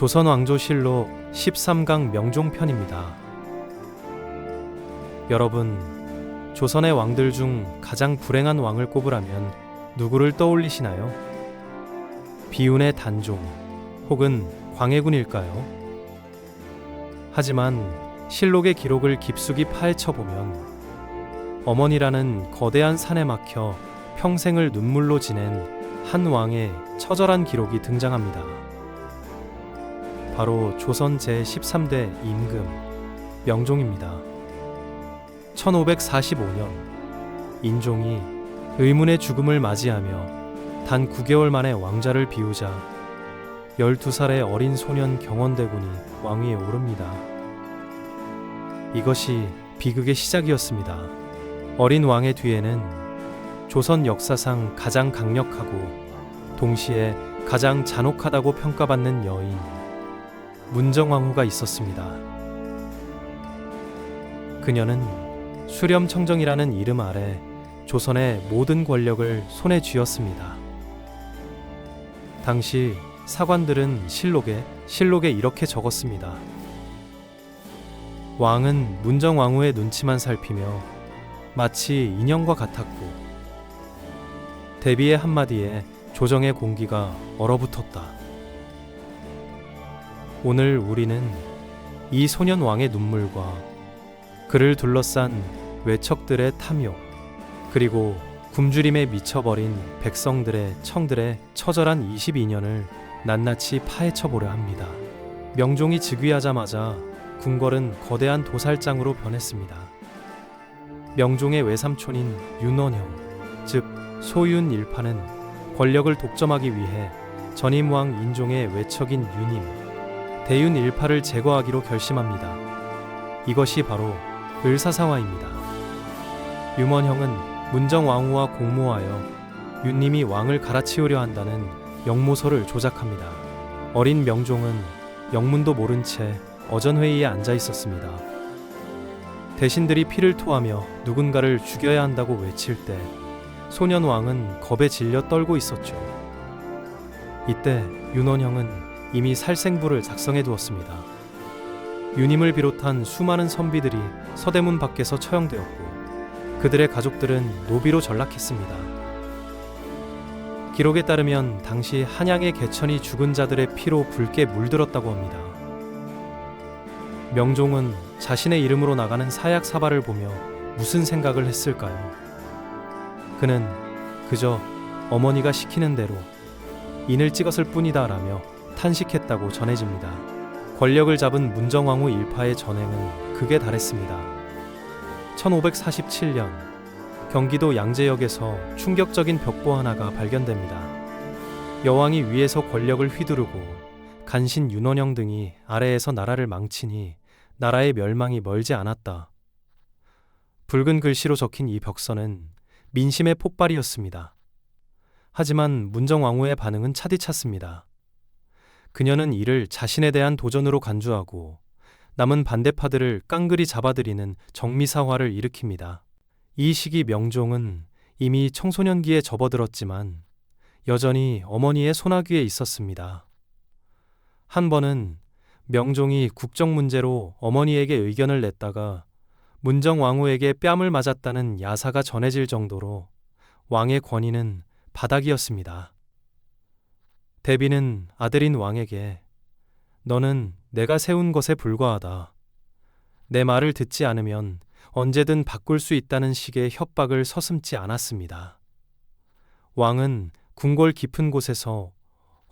조선 왕조실록 13강 명종편입니다. 여러분, 조선의 왕들 중 가장 불행한 왕을 꼽으라면 누구를 떠올리시나요? 비운의 단종 혹은 광해군일까요? 하지만 실록의 기록을 깊숙이 파헤쳐 보면 어머니라는 거대한 산에 막혀 평생을 눈물로 지낸 한 왕의 처절한 기록이 등장합니다. 바로 조선 제13대 임금 명종입니다. 1545년 인종이 의문의 죽음을 맞이하며 단 9개월 만에 왕자를 비우자 12살의 어린 소년 경원대군이 왕위에 오릅니다. 이것이 비극의 시작이었습니다. 어린 왕의 뒤에는 조선 역사상 가장 강력하고 동시에 가장 잔혹하다고 평가받는 여인 문정왕후가 있었습니다. 그녀는 수렴청정이라는 이름 아래 조선의 모든 권력을 손에 쥐었습니다. 당시 사관들은 실록에 실록에 이렇게 적었습니다. 왕은 문정왕후의 눈치만 살피며 마치 인형과 같았고 대비의 한마디에 조정의 공기가 얼어붙었다. 오늘 우리는 이 소년 왕의 눈물과 그를 둘러싼 외척들의 탐욕 그리고 굶주림에 미쳐버린 백성들의 청들의 처절한 22년을 낱낱이 파헤쳐 보려 합니다. 명종이 즉위하자마자 궁궐은 거대한 도살장으로 변했습니다. 명종의 외삼촌인 윤원형, 즉 소윤 일파는 권력을 독점하기 위해 전임왕 인종의 외척인 윤임, 대윤 일파를 제거하기로 결심합니다. 이것이 바로 을사사화입니다. 유먼형은 문정왕후와 공모하여 윤님이 왕을 갈아치우려 한다는 영모서를 조작합니다. 어린 명종은 영문도 모른 채 어전회의에 앉아 있었습니다. 대신들이 피를 토하며 누군가를 죽여야 한다고 외칠 때 소년 왕은 겁에 질려 떨고 있었죠. 이때 윤원형은 이미 살생부를 작성해 두었습니다. 유님을 비롯한 수많은 선비들이 서대문 밖에서 처형되었고 그들의 가족들은 노비로 전락했습니다. 기록에 따르면 당시 한양의 개천이 죽은 자들의 피로 붉게 물들었다고 합니다. 명종은 자신의 이름으로 나가는 사약 사발을 보며 무슨 생각을 했을까요? 그는 그저 어머니가 시키는 대로 인을 찍었을 뿐이다라며 탄식했다고 전해집니다. 권력을 잡은 문정왕후 일파의 전횡은 극에 달했습니다. 1547년 경기도 양재역에서 충격적인 벽보 하나가 발견됩니다. 여왕이 위에서 권력을 휘두르고 간신 윤원영 등이 아래에서 나라를 망치니 나라의 멸망이 멀지 않았다. 붉은 글씨로 적힌 이 벽선은 민심의 폭발이었습니다. 하지만 문정왕후의 반응은 차디찼습니다. 그녀는 이를 자신에 대한 도전으로 간주하고 남은 반대파들을 깡그리 잡아들이는 정미사화를 일으킵니다. 이 시기 명종은 이미 청소년기에 접어들었지만 여전히 어머니의 소나귀에 있었습니다. 한 번은 명종이 국정 문제로 어머니에게 의견을 냈다가 문정 왕후에게 뺨을 맞았다는 야사가 전해질 정도로 왕의 권위는 바닥이었습니다. 대비는 아들인 왕에게 너는 내가 세운 것에 불과하다. 내 말을 듣지 않으면 언제든 바꿀 수 있다는 식의 협박을 서슴지 않았습니다. 왕은 궁궐 깊은 곳에서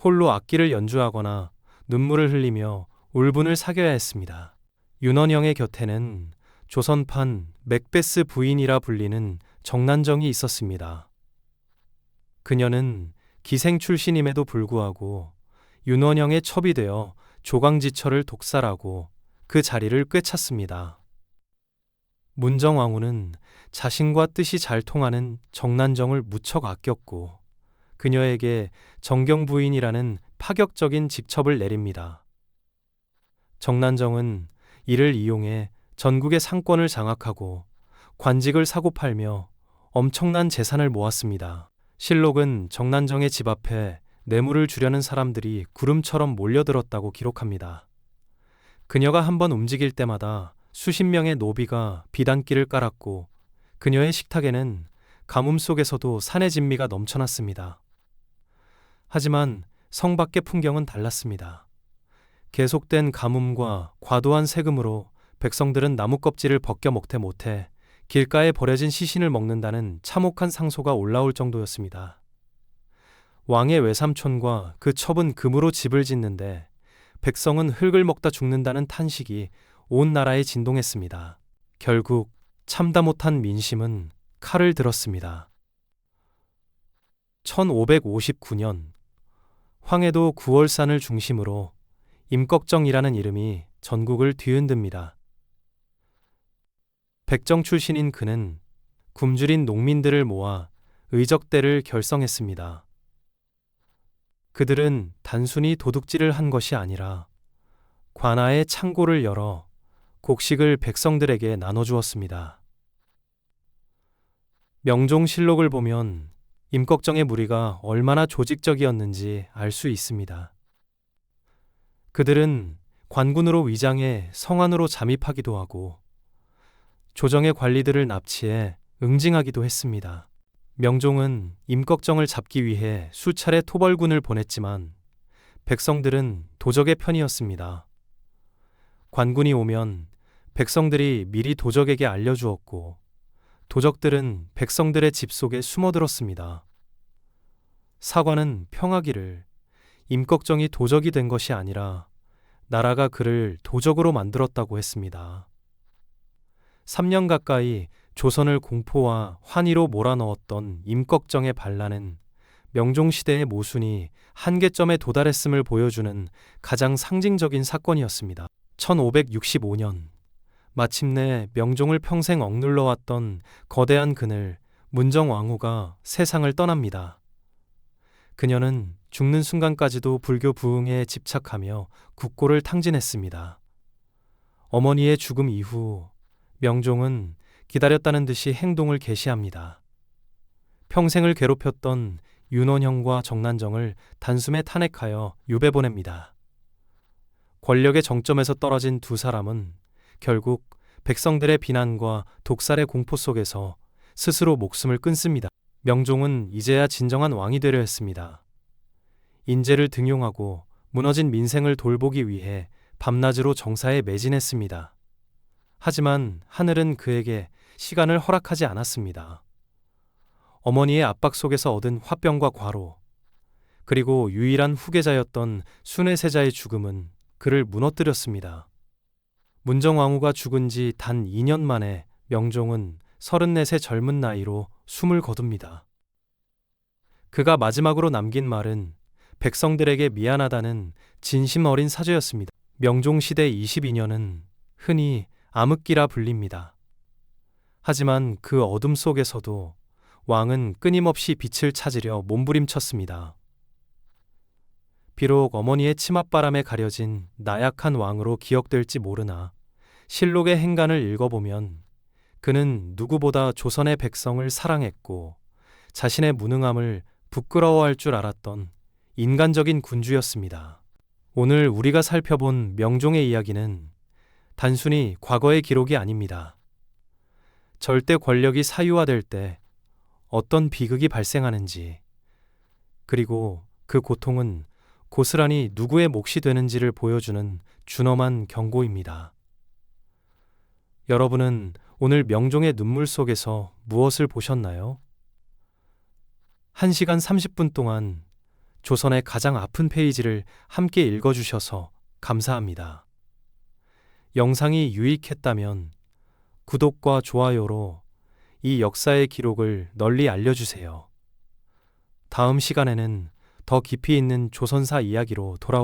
홀로 악기를 연주하거나 눈물을 흘리며 울분을 사겨야 했습니다. 윤원영의 곁에는 조선판 맥베스 부인이라 불리는 정난정이 있었습니다. 그녀는 기생 출신임에도 불구하고 윤원영의 첩이 되어 조강지처를 독살하고 그 자리를 꿰찼습니다. 문정왕후는 자신과 뜻이 잘 통하는 정난정을 무척 아꼈고 그녀에게 정경 부인이라는 파격적인 직첩을 내립니다. 정난정은 이를 이용해 전국의 상권을 장악하고 관직을 사고 팔며 엄청난 재산을 모았습니다. 실록은 정난정의 집 앞에 뇌물을 주려는 사람들이 구름처럼 몰려들었다고 기록합니다. 그녀가 한 번 움직일 때마다 수십 명의 노비가 비단길을 깔았고 그녀의 식탁에는 가뭄 속에서도 산의 진미가 넘쳐났습니다. 하지만 성 밖의 풍경은 달랐습니다. 계속된 가뭄과 과도한 세금으로 백성들은 나무 껍질을 벗겨 먹대 못해 길가에 버려진 시신을 먹는다는 참혹한 상소가 올라올 정도였습니다. 왕의 외삼촌과 그 첩은 금으로 집을 짓는데 백성은 흙을 먹다 죽는다는 탄식이 온 나라에 진동했습니다. 결국 참다 못한 민심은 칼을 들었습니다. 1559년 황해도 구월산을 중심으로 임꺽정이라는 이름이 전국을 뒤흔듭니다. 백정 출신인 그는 굶주린 농민들을 모아 의적대를 결성했습니다. 그들은 단순히 도둑질을 한 것이 아니라 관아의 창고를 열어 곡식을 백성들에게 나눠주었습니다. 명종실록을 보면 임꺽정의 무리가 얼마나 조직적이었는지 알 수 있습니다. 그들은 관군으로 위장해 성안으로 잠입하기도 하고 조정의 관리들을 납치해 응징하기도 했습니다. 명종은 임꺽정을 잡기 위해 수차례 토벌군을 보냈지만 백성들은 도적의 편이었습니다. 관군이 오면 백성들이 미리 도적에게 알려주었고 도적들은 백성들의 집 속에 숨어들었습니다. 사관은 평하기를 임꺽정이 도적이 된 것이 아니라 나라가 그를 도적으로 만들었다고 했습니다. 3년 가까이 조선을 공포와 환희로 몰아넣었던 임꺽정의 반란은 명종시대의 모순이 한계점에 도달했음을 보여주는 가장 상징적인 사건이었습니다. 1565년 마침내 명종을 평생 억눌러왔던 거대한 그늘 문정왕후가 세상을 떠납니다. 그녀는 죽는 순간까지도 불교 부흥에 집착하며 국고를 탕진했습니다. 어머니의 죽음 이후 명종은 기다렸다는 듯이 행동을 개시합니다. 평생을 괴롭혔던 윤원형과 정난정을 단숨에 탄핵하여 유배 보냅니다. 권력의 정점에서 떨어진 두 사람은 결국 백성들의 비난과 독살의 공포 속에서 스스로 목숨을 끊습니다. 명종은 이제야 진정한 왕이 되려 했습니다. 인재를 등용하고 무너진 민생을 돌보기 위해 밤낮으로 정사에 매진했습니다. 하지만 하늘은 그에게 시간을 허락하지 않았습니다. 어머니의 압박 속에서 얻은 화병과 과로, 그리고 유일한 후계자였던 순회세자의 죽음은 그를 무너뜨렸습니다. 문정왕후가 죽은 지 단 2년 만에 명종은 34세 젊은 나이로 숨을 거둡니다. 그가 마지막으로 남긴 말은 백성들에게 미안하다는 진심 어린 사죄였습니다. 명종 시대 22년은 흔히 암흑기라 불립니다. 하지만 그 어둠 속에서도 왕은 끊임없이 빛을 찾으려 몸부림쳤습니다. 비록 어머니의 치맛바람에 가려진 나약한 왕으로 기억될지 모르나 실록의 행간을 읽어보면 그는 누구보다 조선의 백성을 사랑했고 자신의 무능함을 부끄러워할 줄 알았던 인간적인 군주였습니다. 오늘 우리가 살펴본 명종의 이야기는 단순히 과거의 기록이 아닙니다. 절대 권력이 사유화될 때 어떤 비극이 발생하는지, 그리고 그 고통은 고스란히 누구의 몫이 되는지를 보여주는 준엄한 경고입니다. 여러분은 오늘 명종의 눈물 속에서 무엇을 보셨나요? 1시간 30분 동안 조선의 가장 아픈 페이지를 함께 읽어주셔서 감사합니다. 영상이 유익했다면 구독과 좋아요로 이 역사의 기록을 널리 알려주세요. 다음 시간에는 더 깊이 있는 조선사 이야기로 돌아오겠습니다.